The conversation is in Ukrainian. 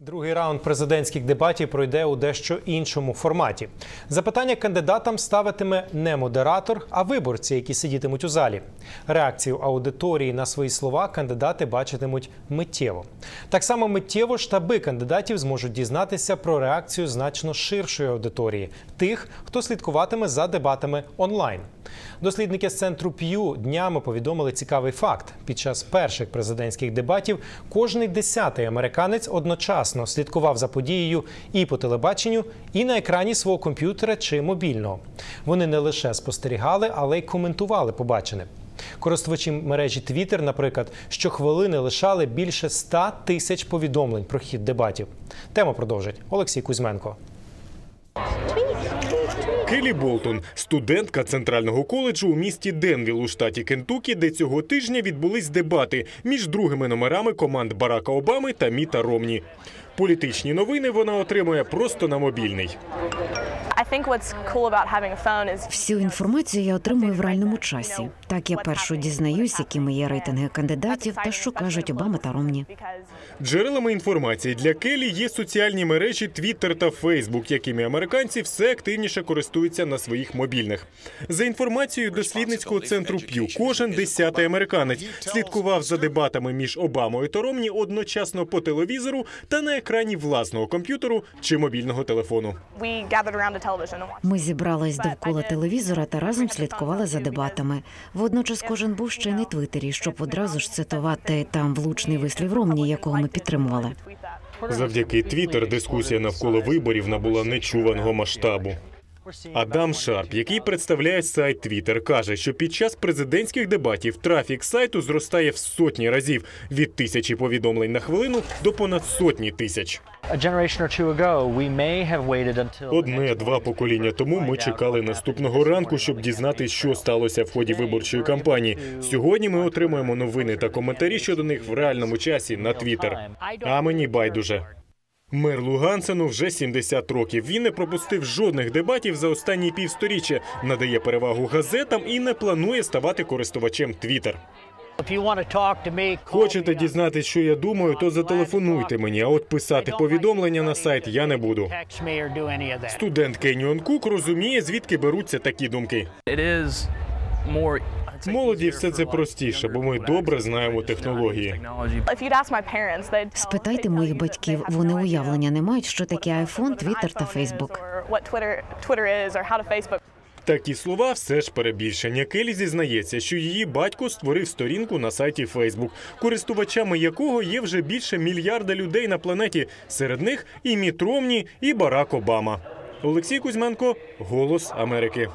Другий раунд президентських дебатів пройде у дещо іншому форматі. Запитання кандидатам ставитиме не модератор, а виборці, які сидітимуть у залі. Реакцію аудиторії на свої слова кандидати бачитимуть миттєво. Так само миттєво штаби кандидатів зможуть дізнатися про реакцію значно ширшої аудиторії тих, хто слідкуватиме за дебатами онлайн. Дослідники з центру П'ю днями повідомили цікавий факт: під час перших президентських дебатів кожний десятий американець одночасно слідкував за подією і по телебаченню, і на екрані свого комп'ютера чи мобільного. Вони не лише спостерігали, але й коментували побачене. Користувачі мережі Twitter, наприклад, щохвилини лишали більше 100 тисяч повідомлень про хід дебатів. Тему продовжить Олексій Кузьменко. Келі Болтон, студентка центрального коледжу у місті Денвіл у штаті Кентукі, де цього тижня відбулись дебати між другими номерами команд Барака Обами та Міта Ромні. Політичні новини вона отримує просто на мобільний. I think what's cool about having a phone is Всю інформацію я отримую в реальному часі. Так я першу дізнаюсь, якими є рейтинги кандидатів та що кажуть Обама та Ромні. Джерелами інформації для Келі є соціальні мережі Twitter та Facebook, якими американці все активніше користуються на своїх мобільних. За інформацією дослідницького центру П'ю, кожен десятий американець слідкував за дебатами між Обамою та Ромні одночасно по телевізору та на екрані власного комп'ютеру чи мобільного телефону. Ми зібрались довкола телевізора та разом слідкували за дебатами. Водночас кожен був ще й на твіттері, щоб одразу ж цитувати там влучний вислів Ромні, якого ми підтримували. Завдяки Твіттер дискусія навколо виборів набула нечуваного масштабу. Адам Шарп, який представляє сайт Twitter, каже, що під час президентських дебатів трафік сайту зростає в сотні разів від тисячі повідомлень на хвилину до понад сотні тисяч. Одне-два покоління тому ми чекали наступного ранку, щоб дізнатися, що сталося в ході виборчої кампанії. Сьогодні ми отримуємо новини та коментарі щодо них в реальному часі на Twitter. А мені байдуже. Мер Лугансену вже 70 років. Він не пропустив жодних дебатів за останні півсторіччя, надає перевагу газетам і не планує ставати користувачем call Хочете me дізнатися, що я думаю, то зателефонуйте мені. А от писати повідомлення на сайт я не буду. Студент Кеніон Кук розуміє, звідки беруться такі думки. Молоді все це простіше, бо ми добре знаємо технології. Спитайте моїх батьків, вони уявлення не мають, що таке та iPhone Фейсбук. Twitter to Facebook. Такі слова все ж перебільшення. Келі зізнається, що її батько створив сторінку на сайті Facebook, користувачами якого є вже більше мільярда людей на планеті. Серед них і Міт Ромні, і Барак Обама. Олексій Кузьменко, Голос Америки.